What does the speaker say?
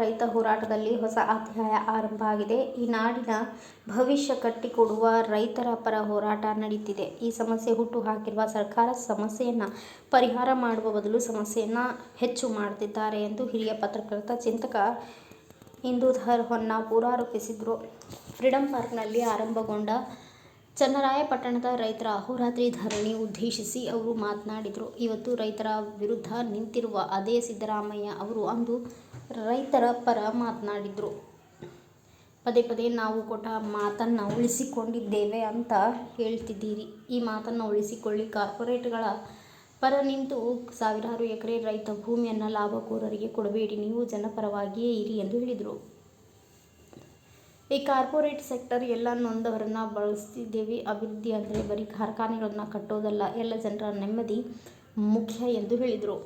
ರೈತ ಹೋರಾಟದಲ್ಲಿ ಹೊಸ ಅಧ್ಯಾಯ ಆರಂಭ ಆಗಿದೆ. ಈ ನಾಡಿನ ಭವಿಷ್ಯ ಕಟ್ಟಿಕೊಡುವ ರೈತರ ಪರ ಹೋರಾಟ ನಡೀತಿದೆ. ಈ ಸಮಸ್ಯೆ ಹುಟ್ಟು ಹಾಕಿರುವ ಸರ್ಕಾರ ಸಮಸ್ಯೆಯನ್ನು ಪರಿಹಾರ ಮಾಡುವ ಬದಲು ಸಮಸ್ಯೆಯನ್ನು ಹೆಚ್ಚು ಮಾಡುತ್ತಿದ್ದಾರೆ ಎಂದು ಹಿರಿಯ ಪತ್ರಕರ್ತ ಚಿಂತಕ ಇಂದೂಧರ್ ಹೊನ್ನಾಪುರ ಆರೋಪಿಸಿದರು. ಫ್ರೀಡಂ ಪಾರ್ಕ್ನಲ್ಲಿ ಆರಂಭಗೊಂಡ ಚನ್ನರಾಯಪಟ್ಟಣದ ರೈತರ ಅಹೋರಾತ್ರಿ ಧರಣಿ ಉದ್ದೇಶಿಸಿ ಅವರು ಮಾತನಾಡಿದರು. ಇವತ್ತು ರೈತರ ವಿರುದ್ಧ ನಿಂತಿರುವ ಅದೇ ಸಿದ್ದರಾಮಯ್ಯ ಅವರು ಅಂದು ರೈತರ ಪರ ಮಾತನಾಡಿದರು. ಪದೇ ಪದೇ ನಾವು ಕೊಟ್ಟ ಮಾತನ್ನು ಉಳಿಸಿಕೊಂಡಿದ್ದೇವೆ ಅಂತ ಹೇಳ್ತಿದ್ದೀರಿ. ಈ ಮಾತನ್ನು ಉಳಿಸಿಕೊಳ್ಳಿ. ಕಾರ್ಪೊರೇಟ್ಗಳ ಪರ ನಿಂತು ಸಾವಿರಾರು ಎಕರೆ ರೈತ ಭೂಮಿಯನ್ನು ಲಾಭಕೋರರಿಗೆ ಕೊಡಬೇಡಿ. ನೀವು ಜನಪರವಾಗಿಯೇ ಇರಿ ಎಂದು ಹೇಳಿದರು. ಈ ಕಾರ್ಪೊರೇಟ್ ಸೆಕ್ಟರ್ ಎಲ್ಲ ನೊಂದವರನ್ನ ಬಳಸ್ತಿದ್ದೇವೆ. ಅಭಿವೃದ್ಧಿ ಅಂದರೆ ಬರೀ ಕಾರ್ಖಾನೆಗಳನ್ನು ಕಟ್ಟೋದಲ್ಲ, ಎಲ್ಲ ಜನರ ನೆಮ್ಮದಿ ಮುಖ್ಯ ಎಂದು ಹೇಳಿದರು.